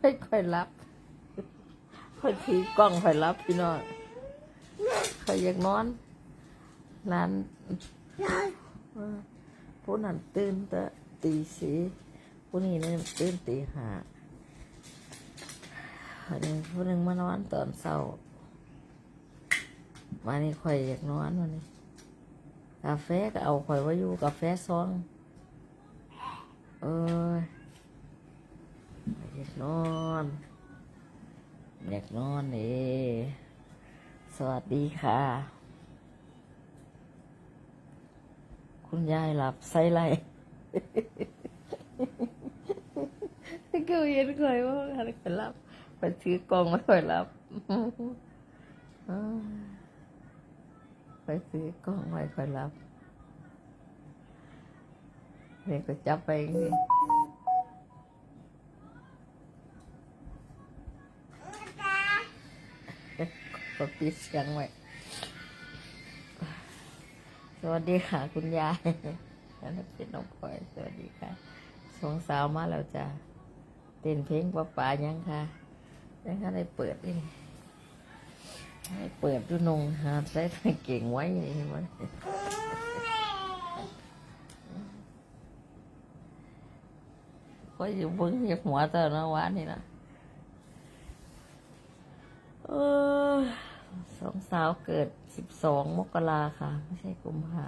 ค่อยค่อยรับค่อยถือกล้องค่อยรับพี่น้องค่อยอยากนอนร้านผู้นั้นตื่นแต่ตีสีผู้นี้เนี่ยตื่นตีห้าอันนี้ผู้หนึ่งมานอนตอนเช้าวันนี้ค่อยอยากนอนวันนี้กาแฟก็เอาข่อยไว้ อยากนอนอยากนอนนี่สวัสดีค่ะ คุณยายหลับไส้ไรเกี่ยวเย็นเคยว่าอะไรไปรับไปซื้อกล่องมาคอยรับไปซื้อกล่องไว้คอยรับนี่ก็จับไปอย่างนี้ ก็ปิดเสียงไว้ สวัสดีค่ะ คุณยายนั่นเป็นน้องพลอยสวัสดีค่ะสองสาวมาแล้วจ้ะเต้นเพลงป้าป่ายังค่ะยังค่ะได้เปิดนี่ให้เปิดดูนงหาใส่เก่งไว้นี่เห็นไหมก็อยู่เบิ้งเหยียบหัวเต่านะวานนี่นะเออ สองสาวเกิดสิบสองมกราค่ะ ไม่ใช่กุมภา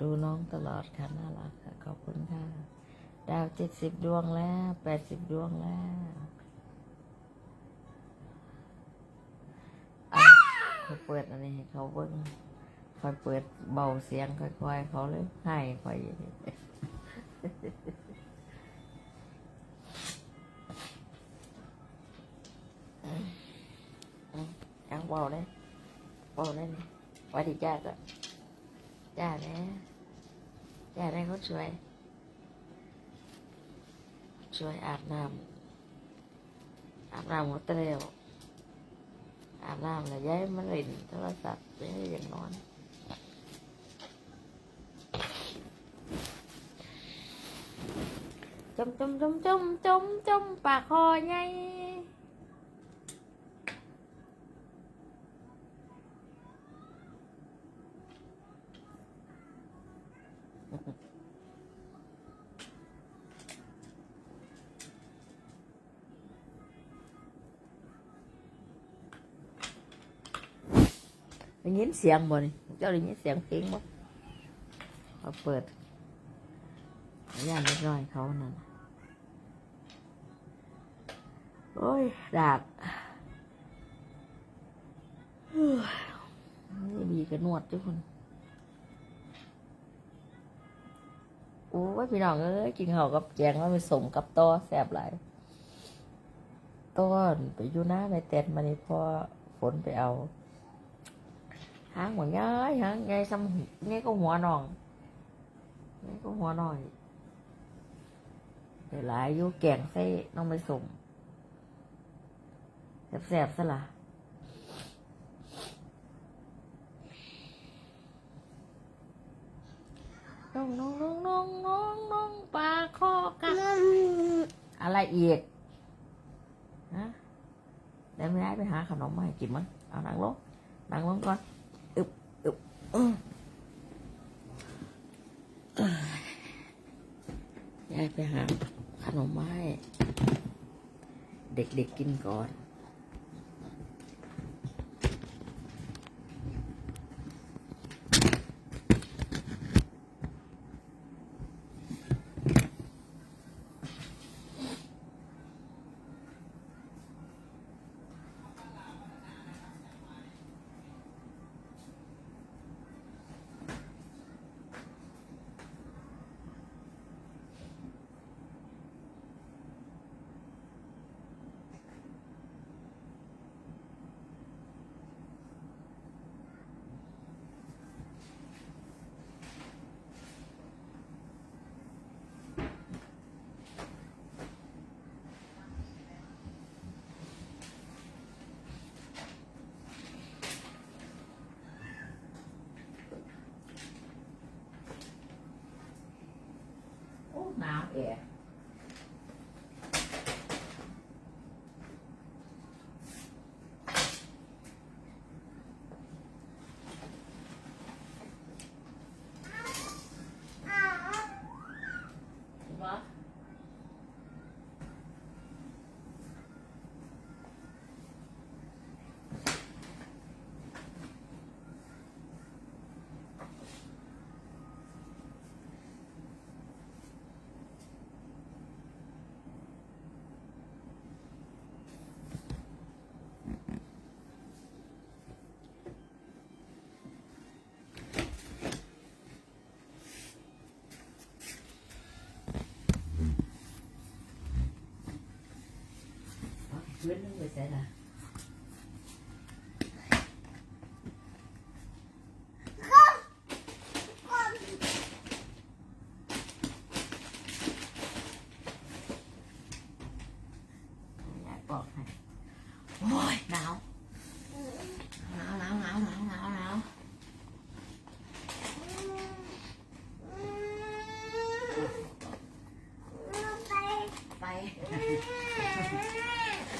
ดูน้องตลอดค่ะ น่ารักค่ะ ขอบคุณค่ะ ดาวเจ็ดสิบดวงแล้วแปดสิบดวงแล้วอะเขาเปิดอันนี้เขาเบิ้งคอยเปิดเบาเสียงค่อยๆเขาเลยให้คอย อย่างนี้เอาเลยเบาเลยนี่สวัสดีจ้าก่อนจ้าแน่จ้าแน่เขาช่วยช่วยอาบน้ำอาบน้ำหมดเร็วอาบน้ำแล้วย้ายมาเล่นโทรศัพท์ย้ายอย่างนอนจมจมจมจมจมจมปากคอไง ได้ยินเสียงบ่นี่เจ้าได้ยินเสียงเพลงบ่เขาเปิดย่านเล็กน้อยเขานั่นน่ะโอ้ยดากนี่ดีกับนวดทุกคนโอ้ยพี่น้องเอ้ยกินข้าวกับแกงแล้วไปสมกับต้อแสบหลายต้อนไปอยู่หน้าในเต็นมานี่พอฝนไปเอา หางหัวย้ายหางไงซ้ำนี่ก็หัวหนองนี่ก็หัวหน่อยเดี๋ยวหลายอยู่แก่งใส่น้องไปสมแสบๆซะละน้องน้องน้องน้องน้องน้องปลาคอกันอะไรอีกฮะเดี๋ยวไม่ได้ไปหาขนมมาให้กินมั้งเอานั่งลงนั่งลงก่อน ยายไปหาขนมไม้ เด็กๆกินก่อน 对。biết nó sẽ là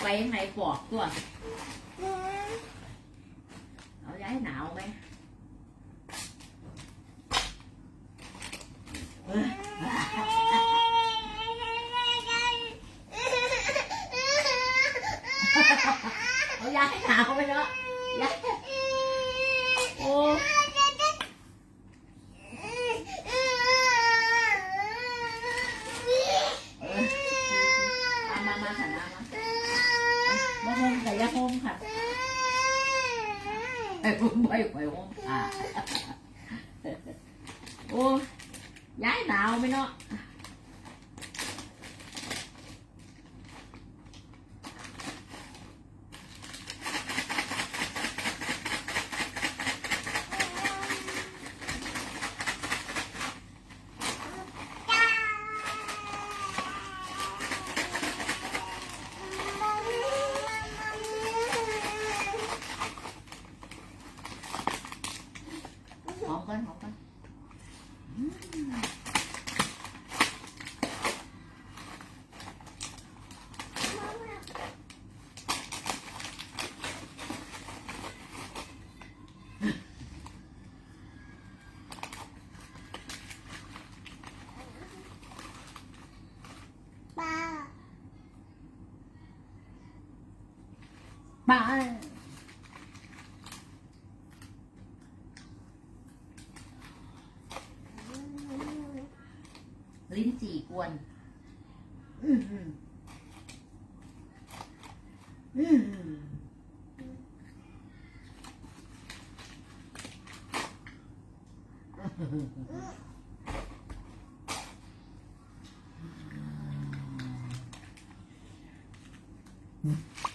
quay cái này bỏ quá ở gái nào bé? Ở gái nào bé đó? Gái ô. ไปบุ้มไปไปห้องผ่โอ้ย้ายหาวไหมเนาะ bà ลิ้นจี่กวนอืมอืมอืม